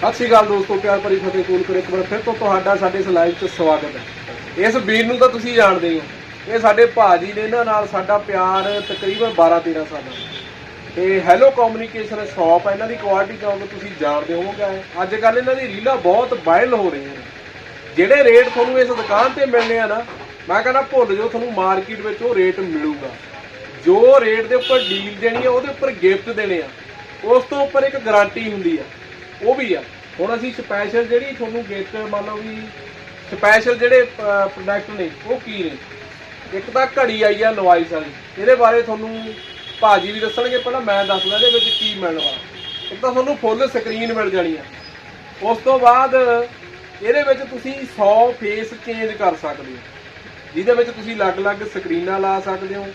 ਸਤਿ ਸ਼੍ਰੀ ਅਕਾਲ ਦੋਸਤੋ, ਪਿਆਰ ਭਰੀ ਫਤਿਹ ਕੂਲ ਕਰ ਇੱਕ ਵਾਰ ਫਿਰ ਤੋਂ ਤੁਹਾਡਾ ਸਾਡੇ ਇਸ ਲਾਈਵ 'ਚ ਸਵਾਗਤ ਹੈ। ਇਸ ਵੀਰ ਨੂੰ ਤਾਂ ਤੁਸੀਂ ਜਾਣਦੇ ਹੋ ਇਹ ਸਾਡੇ ਭਾਜੀ ਨੇ ਇਹਨਾਂ ਨਾਲ ਸਾਡਾ ਪਿਆਰ ਤਕਰੀਬਨ 12 13 ਸਾਲਾਂ ਦਾ। ਤੇ ਹੈਲੋ ਕਮਿਊਨੀਕੇਸ਼ਨ ਸ਼ਾਪ ਹੈ, ਇਹਨਾਂ ਦੀ ਕੁਆਲਿਟੀ ਚਾਹੋਗੇ ਤੁਸੀਂ ਜਾਣਦੇ ਹੋਵੋਗੇ ਅੱਜ ਕੱਲ ਇਹਨਾਂ ਦੀ ਰੀਲਾਂ ਬਹੁਤ ਵਾਇਰਲ ਹੋ ਰਹੀਆਂ ਨੇ। ਜਿਹੜੇ ਰੇਟ ਤੁਹਾਨੂੰ ਇਸ ਦੁਕਾਨ ਤੇ ਮਿਲਨੇ ਆ ਨਾ, ਮੈਂ ਕਹਿੰਦਾ ਭੁੱਲ ਜਾਓ, ਤੁਹਾਨੂੰ ਮਾਰਕੀਟ ਵਿੱਚ ਉਹ ਰੇਟ ਮਿਲੂਗਾ। ਜੋ ਰੇਟ ਦੇ ਉੱਪਰ ਡੀਲ ਦੇਣੀ ਆ, ਉਹਦੇ ਉੱਪਰ ਗਿਫਟ ਦੇਣੇ ਆ। ਉਸ ਤੋਂ ਉੱਪਰ ਇੱਕ ਗਾਰੰਟੀ ਹੁੰਦੀ ਆ। ਉਹ ਵੀ ਆ। ਹੁਣ ਅਸੀਂ ਸਪੈਸ਼ਲ ਜਿਹੜੀ ਤੁਹਾਨੂੰ ਗਿਫਟ ਮੰਨ ਲਓ ਵੀ ਸਪੈਸ਼ਲ ਜਿਹੜੇ ਪ੍ਰੋਡਕਟ ਨੇ, ਉਹ ਕੀ ਨੇ? ਇੱਕ ਤਾਂ ਘੜੀ ਆਈ ਆ ਨਵਾਈਸ ਵਾਲੀ। ਇਹਦੇ ਬਾਰੇ ਤੁਹਾਨੂੰ ਭਾਜੀ ਵੀ ਦੱਸਣਗੇ, ਪਹਿਲਾਂ ਮੈਂ ਦੱਸਦਾ ਇਹਦੇ ਵਿੱਚ ਕੀ ਮਿਲਣ ਵਾਲਾ। ਇੱਕ ਤਾਂ ਤੁਹਾਨੂੰ ਫੁੱਲ ਸਕਰੀਨ ਮਿਲ ਜਾਣੀ ਆ। ਉਸ ਤੋਂ ਬਾਅਦ ਇਹਦੇ ਵਿੱਚ ਤੁਸੀਂ 100 ਫੇਸ ਚੇਂਜ ਕਰ ਸਕਦੇ ਹੋ। ਜਿਹਦੇ ਵਿੱਚ ਤੁਸੀਂ ਅਲੱਗ-ਅਲੱਗ ਸਕਰੀਨਾਂ ਲਾ ਸਕਦੇ ਹੋ।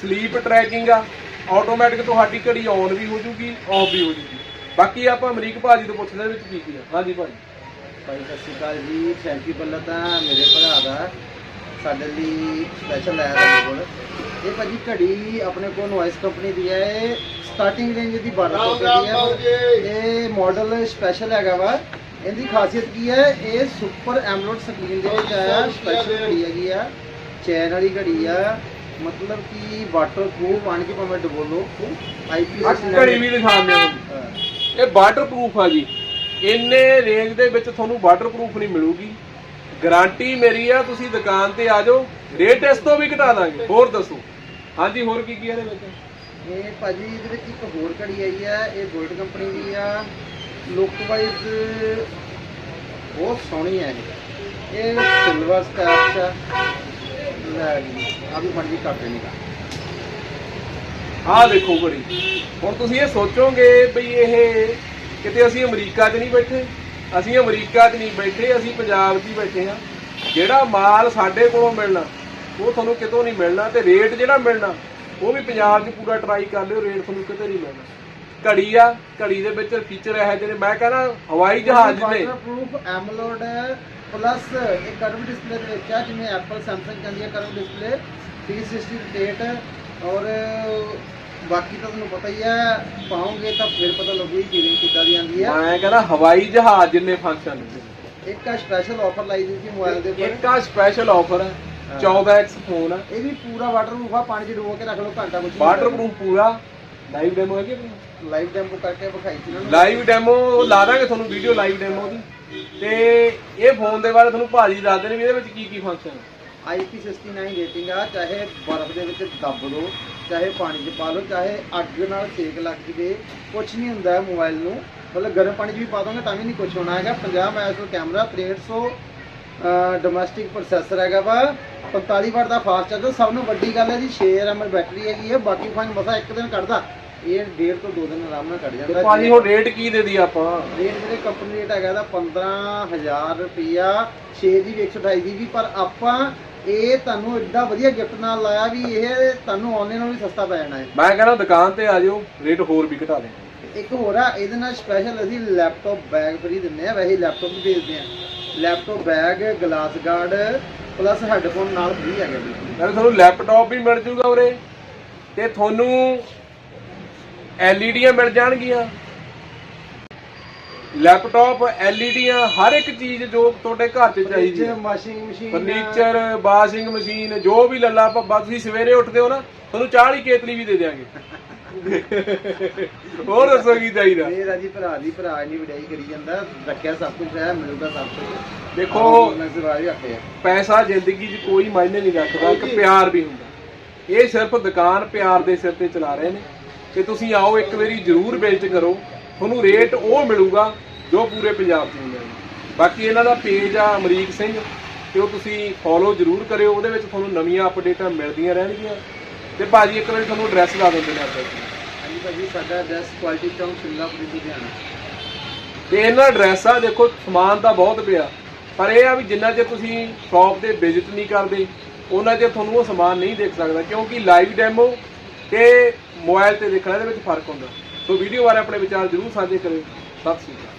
ਸਲੀਪ ਟਰੈਕਿੰਗ ਆ। ਆਟੋਮੈਟਿਕ ਤੁਹਾਡੀ ਘੜੀ ਔਨ ਵੀ ਹੋ ਜੂਗੀ ਆਫ ਵੀ ਹੋ ਜੂਗੀ। ਬਾਕੀ ਆਪਾਂ ਅਮਰੀਕ ਭਾਜੀ ਤੋਂ ਪੁੱਛਦੇ ਹਾਂ ਵਿੱਚ ਕੀ ਕੀ ਆ। ਹਾਂਜੀ ਭਾਜੀ ਭਾਈ ਸਤਿ ਸ਼੍ਰੀ ਅਕਾਲ ਜੀ। ਥੈਂਕ ਯੂ ਪਹਿਲਾਂ ਤਾਂ ਮੇਰੇ ਭਰਾ ਦਾ ਸਾਡੇ ਲਈ ਸਪੈਸ਼ਲ ਆਇਆ ਸਾਡੇ ਕੋਲ। ਇਹ ਭਾਜੀ ਘੜੀ ਆਪਣੇ ਕੋਲ ਨੋਇਸ ਕੰਪਨੀ ਦੀ ਹੈ। ਇਹ ਸਟਾਰਟਿੰਗ ਰੇਂਜ ਦੀ 1200 ਰੁਪਏ ਦੀ ਹੈ। ਇਹ ਮਾਡਲ ਸਪੈਸ਼ਲ ਹੈਗਾ ਵਾ। ਇਹਦੀ ਖਾਸੀਅਤ ਕੀ ਹੈ? ਇਹ ਸੁਪਰ ਐਮਲੋਡ ਸਕਰੀਨ ਦੇ ਵਿੱਚ ਆਇਆ। ਸਪੈਸ਼ਲ ਘੜੀ ਹੈਗੀ ਆ। ਚੈਨ ਵਾਲੀ ਘੜੀ ਆ। ਮਤਲਬ ਕਿ ਵਾਟਰ ਪ੍ਰੂਫ ਪਾਣੀ ਚ ਭਾਵੇਂ ਡੁਬੋ ਲਓ ਆਈਪੀਐਸ ਘੜੀ ਵੀ ਦਿਖਾਉਂਦੇ ਹਾਂ। ਇਹ ਵਾਟਰ ਪ੍ਰੂਫ ਆ ਜੀ। ਇੰਨੇ ਰੇਂਜ ਦੇ ਵਿੱਚ ਤੁਹਾਨੂੰ ਵਾਟਰ ਪ੍ਰੂਫ ਨਹੀਂ ਮਿਲੂਗੀ। ਗਾਰੰਟੀ ਮੇਰੀ ਆ, ਤੁਸੀਂ ਦੁਕਾਨ ਤੇ ਆ ਜਾਓ। ਰੇਟ ਇਸ ਤੋਂ ਵੀ ਘਟਾ ਦਾਂਗੇ। ਹੋਰ ਦੱਸੋ। ਹਾਂਜੀ, ਹੋਰ ਕੀ ਕੀ ਇਹਦੇ ਵਿੱਚ? ਇਹ ਭਾਜੀ, ਇਹਦੇ ਵਿੱਚ ਇੱਕ ਹੋਰ ਘੜੀ ਆਈ ਆ, ਇਹ ਗੋਲਡ ਕੰਪਨੀ ਦੀ ਆ। ਲੁੱਕ ਵਾਈਜ਼ ਬਹੁਤ ਸੋਹਣੀ ਹੈ ਇਹ। ਇਹ ਸਿਲਵਰ ਸਟੈਪ ਚ ਲੈ ਜੀ ਆ ਵੀ ਬਣ ਗਈ ਕੱਟ ਦੇਣੀ ਆਹ ਦੇਖੋ ਘੜੀ। ਹੁਣ ਤੁਸੀਂ ਇਹ ਸੋਚੋਗੇ ਵੀ ਇਹ ਕਿਤੇ ਅਸੀਂ ਅਮਰੀਕਾ 'ਚ ਨਹੀਂ ਬੈਠੇ? ਅਸੀਂ ਅਮਰੀਕਾ 'ਚ ਨਹੀਂ ਬੈਠੇ, ਅਸੀਂ ਪੰਜਾਬ 'ਚ ਹੀ ਬੈਠੇ ਆ ਜਿਹੜਾ ਮਾਲ ਸਾਡੇ ਕੋਲੋਂ ਮਿਲਣਾ, ਉਹ ਤੁਹਾਨੂੰ ਕਿਤੋਂ ਨਹੀਂ ਮਿਲਣਾ ਤੇ ਰੇਟ ਜਿਹੜਾ ਮਿਲਣਾ, ਉਹ ਵੀ ਪੰਜਾਬ 'ਚ ਪੂਰਾ ਟਰਾਈ ਕਰ ਲਿਓ, ਰੇਟ ਤੁਹਾਨੂੰ ਕਿਤੇ ਨਹੀਂ ਮਿਲਣਾ। ਘੜੀ ਆ, ਘੜੀ ਦੇ ਵਿੱਚ ਫੀਚਰ ਇਹ ਜਿਹੜੇ ਮੈਂ ਕਹਿੰਦਾ ਹਵਾਈ ਜਹਾਜ਼ ਨੇ ਵਾਟਰਪ੍ਰੂਫ ਐਮੋਲਡ ਪਲੱਸ ਇਹ ਕਰਵ ਡਿਸਪਲੇ ਦੇ ਵਿੱਚ ਆ, ਜਿਵੇਂ ਐਪਲ ਸੈਮਸੰਗ ਕਹਿੰਦੀ ਹੈ ਕਰਵ ਡਿਸਪਲੇ 360 ਔਰ ਬਾਕੀ ਤਾਂ ਤੁਹਾਨੂੰ ਪਤਾ ਹੀ ਹੈ ਪਾਉਂਗੇ ਤਾਂ ਫਿਰ ਪਤਾ ਲੱਗੂ ਕਿ ਕਿੱਦਾਂ ਦੀ ਆਂਦੀ ਹੈ। ਮੈਂ ਕਹਿੰਦਾ ਹਵਾਈ ਜਹਾਜ਼ ਜਿੰਨੇ ਫੰਕਸ਼ਨ ਇੱਕ ਆ ਸਪੈਸ਼ਲ ਆਫਰ ਲਾਈ ਦੀ ਸੀ ਮੋਬਾਈਲ ਦੇ ਉੱਪਰ। ਇੱਕ ਆ ਸਪੈਸ਼ਲ ਆਫਰ ਹੈ 14x ਫੋਨ ਆ ਇਹ ਵੀ ਪੂਰਾ ਵਾਟਰਪ੍ਰੂਫ ਆ ਪਾਣੀ 'ਚ ਡੁਬੋ ਕੇ ਰੱਖ ਲਓ ਘੰਟਾ ਕੁਝ ਵਾਟਰਪ੍ਰੂਫ ਪੂਰਾ। ਲਾਈਵ ਡੈਮੋ ਹੈਗੀ ਆਪਣੀ? ਲਾਈਵ ਡੈਮੋ ਕਰਕੇ ਵਿਖਾਈ ਸੀ ਨੂੰ। ਲਾਈਵ ਡੈਮੋ ਲਾ ਦਾਂਗੇ ਤੁਹਾਨੂੰ ਵੀਡੀਓ ਲਾਈਵ ਡੈਮੋ ਦੀ। ਤੇ ਇਹ ਫੋਨ ਦੇ ਬਾਰੇ ਤੁਹਾਨੂੰ ਭਾਜੀ ਦੱਸਦੇ ਨੇ ਵੀ ਇਹਦੇ ਵਿੱਚ ਕੀ ਕੀ ਫੰਕਸ਼ਨ IP69 ਰੇਟਿੰਗ ਆ ਚਾਹੇ ਬਰਫ਼ ਦੇ ਵਿੱਚ ਦੱਬ ਲਓ ਚਾਹੇ ਪਾਣੀ 'ਚ ਪਾ ਲਓ ਚਾਹੇ ਅੱਗ ਨਾਲ ਸੇਕ ਲੱਗ ਜਵੇ ਕੁਝ ਨਹੀਂ ਹੁੰਦਾ ਮੋਬਾਈਲ ਨੂੰ। ਮਤਲਬ ਗਰਮ ਪਾਣੀ 'ਚ ਵੀ ਪਾ ਦੋਗੇ ਤਾਂ ਵੀ ਨਹੀਂ ਕੁਝ ਹੋਣਾ ਹੈਗਾ। 50 ਮੈਗਾਪਿਕਸਲ ਕੈਮਰਾ 6300 ਡੋਮੈਸਟਿਕ ਪ੍ਰੋਸੈਸਰ ਹੈਗਾ ਵਾ। 45 ਵਾਟ ਦਾ ਫਾਸਟ ਚਾਰਜਰ ਸਭ ਤੋਂ ਵੱਡੀ ਗੱਲ ਹੈ ਜੀ 6 mAh ਬੈਟਰੀ ਹੈਗੀ ਹੈ। ਬਾਕੀ ਫਾਈਨ ਮਸਾ ਇੱਕ ਦਿਨ ਕੱਢਦਾ। ਇਹ ਡੇਢ ਤੋਂ 2 ਦਿਨ ਆਰਾਮ ਨਾਲ ਕੱਢ ਜਾਂਦਾ ਭਾਜੀ ਹੁਣ ਰੇਟ ਕੀ ਦੇ ਦੀ ਆਪਾਂ? ਰੇਟ ਜਿਹੜੇ ਕੰਪਨੀ ਰੇਟ ਹੈਗਾ ਇਹਦਾ 15000 ਰੁਪਿਆ 6 ਦੀ ਵੀ 128 ਦੀ ਵੀ ਪਰ ਆਪਾਂ ਇਹ ਤੁਹਾਨੂੰ ਐਡਾ ਵਧੀਆ ਗਿਫਟ ਨਾਲ ਲਾਇਆ ਵੀ ਇਹ ਤੁਹਾਨੂੰ ਆਨਲਾਈਨ ਨਾਲੋਂ ਵੀ ਸਸਤਾ ਪੈ ਜਾਣਾ ਹੈ। ਮੈਂ ਕਹਿੰਦਾ ਦੁਕਾਨ ਤੇ ਆ ਜਾਓ ਰੇਟ ਹੋਰ ਵੀ ਘਟਾ ਦੇ ਇੱਕ ਹੋਰ ਆ ਇਹਦੇ ਨਾਲ ਸਪੈਸ਼ਲ ਅਸੀਂ ਲੈਪਟਾਪ ਬੈਗ ਫ੍ਰੀ ਦਿੰਦੇ ਆ ਵੈਸੇ ਲੈਪਟਾਪ ਵੀ ਭੇਜਦੇ ਆ। Laptop bag glass guard plus headphone ਨਾਲ ਫ੍ਰੀ ਹੈਗਾ ਜੀ ਨਾਲੇ ਤੁਹਾਨੂੰ ਲੈਪਟਾਪ ਵੀ ਮਿਲ ਜੂਗਾ ਉਰੇ ਤੇ ਤੁਹਾਨੂੰ ਐਲਈਡੀਆਂ ਮਿਲ ਜਾਣਗੀਆਂ। ਲੈਪਟਾਪ ਐਲਈਡੀਆਂ ਹਰ ਇੱਕ ਚੀਜ਼ ਜੋ ਤੁਹਾਡੇ ਘਰ 'ਚ ਚਾਹੀਦੀ ਹੈ। Washing machine furniture washing machine ਜੋ ਵੀ ਲੱਲਾ ਭੱਬਾ ਤੁਸੀਂ ਸਵੇਰੇ ਉੱਠਦੇ ਹੋ ਨਾ ਤੁਹਾਨੂੰ ਚਾਹ ਵਾਲੀ ਕੇਤਲੀ ਵੀ ਦੇ ਦਿਆਂਗੇ। ਹੋਰ ਦੱਸੋ ਕੀ ਚਾਹੀਦਾ? ਇਹ ਰਾਜੀ ਭਰਾ ਦੀ ਭਰਾ ਨਹੀਂ ਵਡਿਆਈ ਕਰੀ ਜਾਂਦਾ ਰੱਖਿਆ ਸਭ ਕੁਝ ਹੈ ਮਿਲੂਗਾ ਸਭ ਕੁਝ ਦੇਖੋ ਪੈਸਾ ਜ਼ਿੰਦਗੀ 'ਚ ਕੋਈ ਮਾਇਨੇ ਨਹੀਂ ਰੱਖਦਾ ਇੱਕ ਪਿਆਰ ਵੀ ਹੁੰਦਾ। ਇਹ ਸਿਰਫ ਦੁਕਾਨ ਪਿਆਰ ਦੇ ਸਿਰ ਤੇ ਚਲਾ ਰਹੇ ਨੇ। ਤੇ ਤੁਸੀਂ ਆਓ ਇੱਕ ਵਾਰੀ ਜ਼ਰੂਰ ਵਿਜ਼ਿਟ ਕਰੋ। ਤੁਹਾਨੂੰ ਰੇਟ ਉਹ ਮਿਲੂਗਾ ਜੋ ਪੂਰੇ ਪੰਜਾਬ 'ਚ ਮਿਲਦਾ ਬਾਕੀ ਇਹਨਾਂ ਦਾ ਪੇਜ ਆ ਅਮਰੀਕ ਸਿੰਘ ਤੇ ਉਹ ਤੁਸੀਂ ਫੋਲੋ ਜ਼ਰੂਰ ਕਰਿਓ ਉਹਦੇ ਵਿੱਚ ਤੁਹਾਨੂੰ ਨਵੀਆਂ ਅਪਡੇਟਾਂ ਮਿਲਦੀਆਂ ਰਹਿਣਗੀਆਂ। ਤੇ ਭਾਜੀ ਇੱਕ ਵਾਰੀ ਤੁਹਾਨੂੰ ਐਡਰੈਸ ਦੱਸ ਦਿੰਦੇ ਨੇ ਆਪਾਂ ਜੀ। ਹਾਂਜੀ ਭਾਜੀ ਸਾਡਾ ਐਡਰੈਸ ਕੁਆਲਿਟੀ ਚੌਂਕ ਸਿੰਗਾਪੁਰ ਲੁਧਿਆਣਾ। ਤੇ ਇਹਨਾਂ ਐਡਰੈਸ ਆ ਦੇਖੋ ਸਮਾਨ ਤਾਂ ਬਹੁਤ ਪਿਆ ਪਰ ਇਹ ਆ ਵੀ ਜਿੰਨਾ ਚਿਰ ਤੁਸੀਂ ਸ਼ਾਪ ਤੇ ਵਿਜ਼ਿਟ ਨਹੀਂ ਕਰਦੇ ਉਹਨਾਂ ਚਿਰ ਤੁਹਾਨੂੰ ਉਹ ਸਮਾਨ ਨਹੀਂ ਦੇਖ ਸਕਦਾ ਕਿਉਂਕਿ ਲਾਈਵ ਡੈਮੋ ਤੇ ਮੋਬਾਈਲ ਤੇ ਦੇਖਣਾ ਇਹਦੇ ਵਿੱਚ ਫ਼ਰਕ ਹੁੰਦਾ। ਸੋ ਵੀਡੀਓ ਬਾਰੇ ਆਪਣੇ ਵਿਚਾਰ ਜ਼ਰੂਰ ਸਾਂਝੇ ਕਰਿਓ। ਸਤਿ ਸ਼੍ਰੀ ਅਕਾਲ।